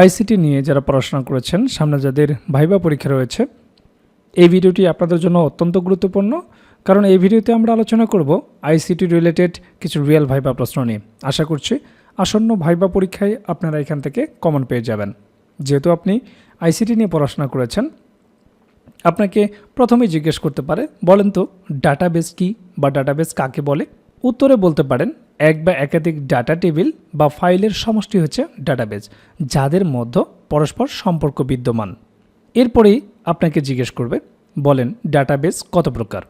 ICT নিয়ে যারা পড়াশোনা করেছেন, সামনে যাদের ভাইবা পরীক্ষা রয়েছে, এই ভিডিওটি আপনাদের জন্য অত্যন্ত গুরুত্বপূর্ণ। কারণ এই ভিডিওতে আমরা আলোচনা করব আইসিটি রিলেটেড কিছু রিয়েল ভাইবা প্রশ্ন নিয়ে। আশা করছি আসন্ন ভাইবা পরীক্ষায় আপনারা এখান থেকে কমন পেয়ে যাবেন। যেহেতু আপনি আইসিটি নিয়ে পড়াশোনা করেছেন, আপনাকে প্রথমেই জিজ্ঞেস করতে পারে, বলেন তো ডাটাবেস কি বা ডাটাবেস কাকে বলে? উত্তরে বলতে পারেন এক বা একাধিক ডাটা টেবিল বা ফাইলের সমষ্টি হচ্ছে ডাটাবেজ যাদের মধ্যে পরস্পর সম্পর্ক বিদ্যমান। এরপরেই আপনাকে জিজ্ঞেস করবে, বলেন ডাটাবেজ কত প্রকার?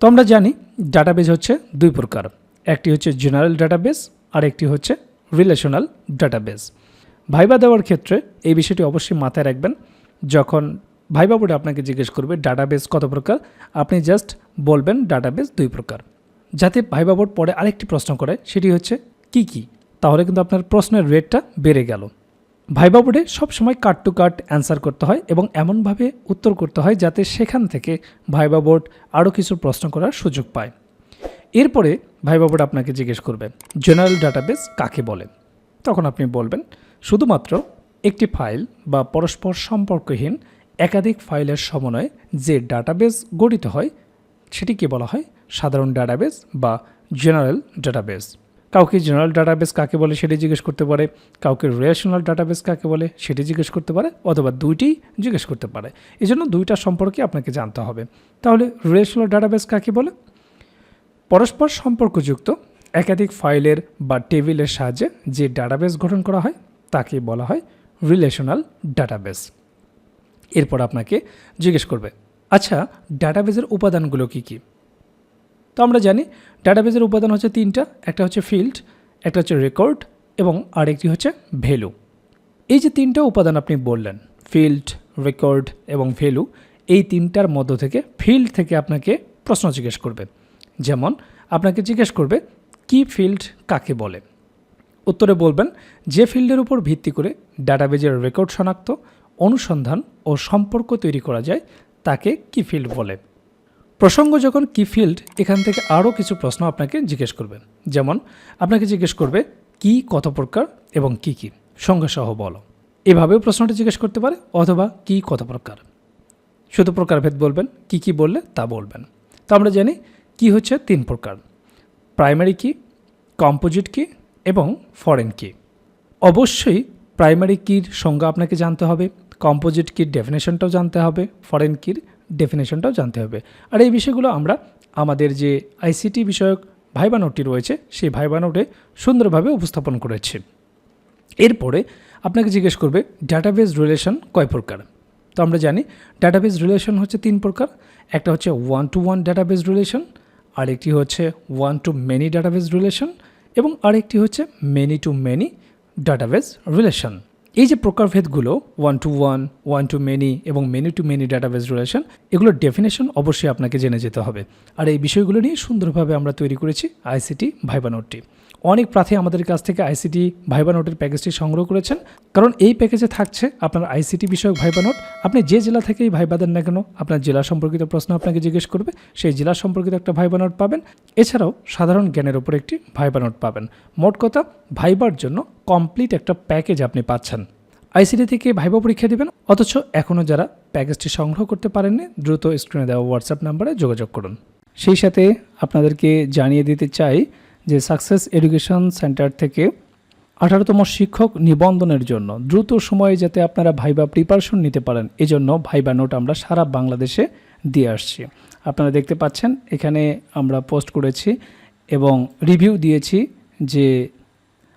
তো আমরা জানি ডাটাবেজ হচ্ছে দুই প্রকার। একটি হচ্ছে জেনারেল ডাটাবেজ আর একটি হচ্ছে রিলেশনাল ডাটাবেজ ভাইবা দেওয়ার ক্ষেত্রে এই বিষয়টি অবশ্যই মাথায় রাখবেন। যখন ভাইবা বোর্ডে আপনাকে জিজ্ঞেস করবে ডাটাবেজ কত প্রকার? আপনি জাস্ট বলবেন ডাটাবেজ দুই প্রকার। যাতে ভাইবা বোর্ড পরে আরেকটি প্রশ্ন করে, সেটি হচ্ছে, কি কি? তাহলে কিন্তু আপনার প্রশ্নের রেটটা বেড়ে গেল। ভাইবা বোর্ডে সবসময় কাট টু কাট অ্যান্সার করতে হয় এবং এমনভাবে উত্তর করতে হয় যাতে সেখান থেকে ভাইবা বোর্ড আরও কিছু প্রশ্ন করার সুযোগ পায়। এরপরে ভাইবা বোর্ড আপনাকে জিজ্ঞেস করবে, জেনারেল ডাটাবেস কাকে বলে? তখন আপনি বলবেন, শুধুমাত্র একটি ফাইল বা পরস্পর সম্পর্কহীন একাধিক ফাইলের সমন্বয়ে যে ডাটাবেস গঠিত হয়, সেটিকে বলা হয় সাধারণ ডাটাবেস বা জেনারেল ডাটাবেস। কাউকে জেনারেল ডাটাবেস কাকে বলে সেটি জিজ্ঞেস করতে পারে, কাউকে রিলেশনাল ডাটাবেস কাকে বলে সেটি জিজ্ঞেস করতে পারে, অথবা দুইটি জিজ্ঞেস করতে পারে। এই জন্য দুইটা সম্পর্কে আপনাকে জানতে হবে। তাহলে রিলেশনাল ডাটাবেস কাকে বলে? পরস্পর সম্পর্কযুক্ত একাধিক ফাইলের বা টেবিলের সাহায্যে যে ডাটাবেস গঠন করা হয়, তাকে বলা হয় রিলেশনাল ডাটাবেস। এরপর আপনাকে জিজ্ঞেস করবে আচ্ছা ডাটাবেসের উপাদানগুলো কী কী? তো আমরা জানি ডাটাবেসের উপাদান হচ্ছে তিনটা, একটা হচ্ছে ফিল্ড একটা হচ্ছে রেকর্ড এবং আরেকটি হচ্ছে ভ্যালু এই যে তিনটা উপাদান আপনি বললেন ফিল্ড রেকর্ড এবং ভ্যালু এই তিনটার মধ্য থেকে ফিল্ড থেকে আপনাকে প্রশ্ন জিজ্ঞেস করবে। যেমন, আপনাকে জিজ্ঞেস করবে, কি ফিল্ড কাকে বলে? উত্তরে বলবেন, যে ফিল্ডের উপর ভিত্তি করে ডাটাবেজের রেকর্ড শনাক্ত, অনুসন্ধান ও সম্পর্ক তৈরি করা যায়, তাকে কি ফিল্ড বলে? প্রসঙ্গ যখন কি ফিল্ড এখান থেকে আরও কিছু প্রশ্ন আপনাকে জিজ্ঞেস করবে যেমন, আপনাকে জিজ্ঞেস করবে, কি, কত প্রকার এবং কি কি? সঙ্গে সহ বলো। এভাবেও প্রশ্নটা জিজ্ঞেস করতে পারে, অথবা কি, কত প্রকার। শুধু প্রকারভেদ বলবেন, কি কি বললে তা বলবেন। তো আমরা জানি, কি হচ্ছে তিন প্রকার। প্রাইমারি কি কম্পোজিট কি এবং ফরেন কি অবশ্যই প্রাইমারি কির সংজ্ঞা আপনাকে জানতে হবে কম্পোজিট কির ডেফিনেশনটাও জানতে হবে ফরেন কির ডেফিনেশনটাও জানতে হবে। আর এই বিষয়গুলো আমরা আমাদের যে আইসিটি বিষয়ক ভাইবা নোটটি রয়েছে, সেই ভাইবা নোটে সুন্দরভাবে উপস্থাপন করেছে। এরপরে আপনাকে জিজ্ঞেস করবে ডাটাবেস রিলেশন কয় প্রকার? তো আমরা জানি ডাটাবেস রিলেশন হচ্ছে তিন প্রকার। একটা হচ্ছে one to one database relation আরেকটি হচ্ছে one to many database relation এবং আরেকটি হচ্ছে many to many database relation এই যে প্রকারভেদগুলো one to one one to many এবং many to many database relation এগুলোর ডেফিনেশন অবশ্যই আপনাকে জেনে যেতে হবে। আর এই বিষয়গুলো নিয়ে সুন্দরভাবে আমরা তৈরি করেছি আইসিটি ভাইবা নোটটি অনেক প্রার্থী আমাদের কাছ থেকে আইসিটি ভাইবা নোটের প্যাকেজটি সংগ্রহ করেছেন। কারণ এই প্যাকেজে থাকছে আপনার আইসিটি বিষয়ক ভাইবা নোট আপনি যে জেলা থেকেই ভাইবা দেন না কেন, আপনার জেলা সম্পর্কিত প্রশ্ন আপনাকে জিজ্ঞেস করবে। সেই জেলা সম্পর্কিত একটা ভাইবা নোট পাবেন। এছাড়াও সাধারণ জ্ঞানের উপর একটি ভাইবা নোট পাবেন। মোট কথা ভাইবার জন্য কমপ্লিট একটা প্যাকেজ আপনি পাচ্ছেন। আইসিটি থেকে ভাইবা পরীক্ষা দেবেন, অথচ এখনও যারা প্যাকেজটি সংগ্রহ করতে পারেননি, দ্রুত স্ক্রিনে দেওয়া হোয়াটসঅ্যাপ নাম্বারে যোগাযোগ করুন। সেই সাথে আপনাদেরকে জানিয়ে দিতে চাই যে সাকসেস এডুকেশন সেন্টার থেকে আঠারোতম শিক্ষক নিবন্ধনের জন্য দ্রুত সময়ে যাতে আপনারা ভাইবা প্রিপারেশন নিতে পারেন, এজন্য ভাইবা নোট আমরা সারা বাংলাদেশে দিয়ে আসছি। আপনারা দেখতে পাচ্ছেন, এখানে আমরা পোস্ট করেছি এবং রিভিউ দিয়েছি যে